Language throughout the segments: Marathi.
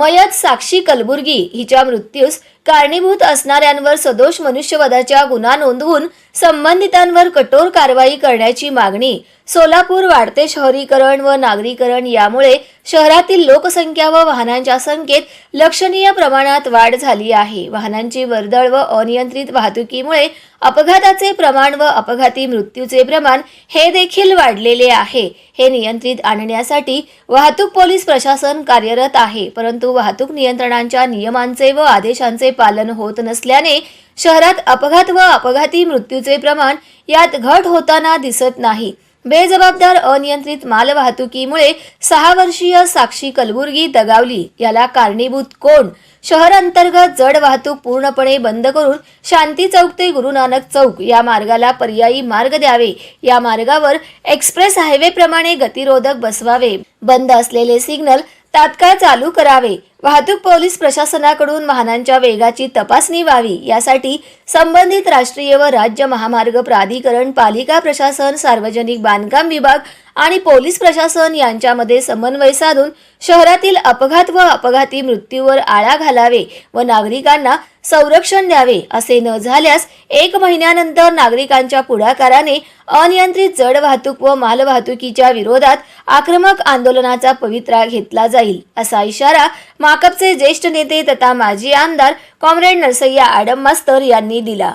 मयत साक्षी कलबुर्गी हिच्या मृत्यूस कारणीभूत असणाऱ्यांवर सदोष मनुष्यवधाच्या गुन्हा नोंदवून संबंधितांवर कठोर कारवाई करण्याची मागणी. सोलापूर वाढते शहरीकरण व नागरीकरण यामुळे शहरातील लोकसंख्या व वाहनांच्या संख्येत लक्षणीय प्रमाणात वाढ झाली आहे. वाहनांची वर्दळ व अनियंत्रित वाहतुकीमुळे अपघाताचे प्रमाण व अपघाती मृत्यूचे प्रमाण हे देखील वाढलेले आहे. हे नियंत्रित आणण्यासाठी वाहतूक पोलीस प्रशासन कार्यरत आहे परंतु वाहतूक नियंत्रणांच्या नियमांचे व आदेशांचे पालन होत नसल्याने शहरात अपघात व अपघाती मृत्यूचे प्रमाण यात घट होताना दिसत नाही. बेजबाबदार अनियंत्रित मालवाहतुकीमुळे सहा वर्षीय साक्षी कलबुर्गी दगावली. याला कारणीभूत कोण? शहर अंतर्गत जड वाहतूक पूर्णपणे बंद करून शांती चौक ते गुरु नानक चौक या मार्गाला पर्यायी मार्ग द्यावे. या मार्गावर एक्सप्रेस हायवे प्रमाणे गतिरोधक बसवावे. बंद असलेले सिग्नल तात्काळ चालू करावे. वाहतूक पोलीस प्रशासनाकडून वाहनांच्या वेगाची तपासणी व्हावी यासाठी संबंधित राष्ट्रीय व राज्य महामार्ग प्राधिकरण पालिका प्रशासन सार्वजनिक बांधकाम विभाग आणि पोलीस प्रशासन यांच्यामध्ये समन्वय साधून शहरातील अपघात व अपघाती मृत्यूवर आळा घालावे व नागरिकांना संरक्षण द्यावे असे न झाल्यास एक महिन्यानंतर नागरिकांच्या पुढाकाराने अनियंत्रित जड वाहतूक व मालवाहतुकीच्या विरोधात आक्रमक आंदोलनाचा पवित्रा घेतला जाईल असा इशारा वाकपचे ज्येष्ठ नेते तथा माजी आमदार कॉम्रेड नरसय्या आडम मास्तर यांनी दिला.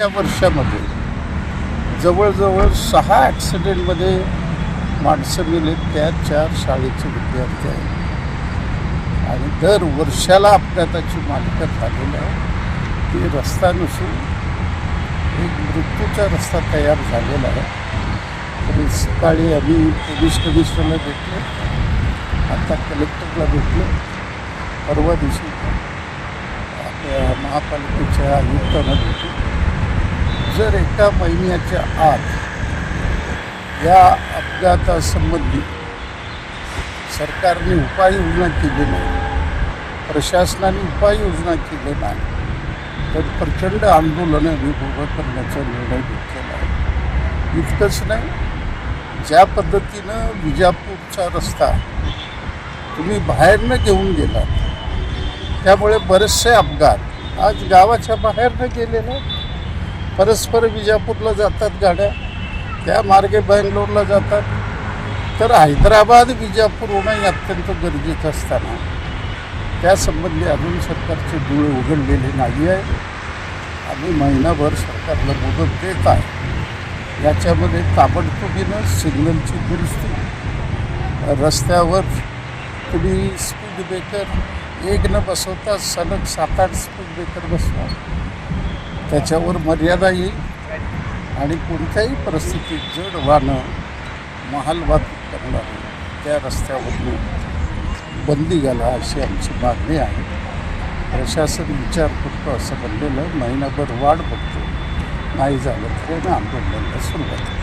या वर्षामध्ये जवळजवळ सहा ॲक्सिडेंटमध्ये माणसं मेले त्या चार शाळेचे विद्यार्थी आहेत. आणि दर वर्षाला अपघाताची मालिका झालेली आहे. ती रस्ता नसून एक मृत्यूचा रस्ता तयार झालेला आहे. तरी सकाळी आम्ही पोलीस कमिशनरला भेटलो. आता कलेक्टरला भेटलो. परवा दिवशी आपल्या महापालिकेच्या आयुक्तांना भेटलो. जर एका महिन्याच्या आत या अपघातासंबंधी सरकारने उपाययोजना केली नाही प्रशासनाने उपाययोजना केली नाही तर प्रचंड आंदोलनं आम्ही उभं करण्याचा निर्णय घेतलेला आहे. इतकंच नाही ज्या पद्धतीनं विजापूरचा रस्ता तुम्ही बाहेरनं घेऊन गेलात. त्यामुळे बरेचसे अपघात. आज गावाच्या बाहेरनं गेलेले आहेत. परस्पर विजापूरला जातात गाड्या. त्या मार्गे बँगलोरला जातात. तर हैदराबाद विजापूर होणंही अत्यंत गरजेचं असताना. त्यासंबंधी अजून सरकारचे डोळे उघडलेले नाही आहे आम्ही महिनाभर सरकारला मदत देत आहे. याच्यामध्ये ताबडतोबीनं सिग्नलची दुरुस्ती रस्त्यावर तुम्ही स्पीड ब्रेकर एक न बसवता सलग सात आठ स्पीड ब्रेकर बसवा. त्याच्यावर मर्यादा येईल आणि कोणत्याही परिस्थितीत जड वाहनं महाल वाहतूक करणार त्या रस्त्यावरून बंदी घाला अशी आमची मागणी आहे. प्रशासन विचार करतो असं बनलेलं महिनाभर वाढ बघतो. नाही झालं तर आंदोलनाला सुरुवात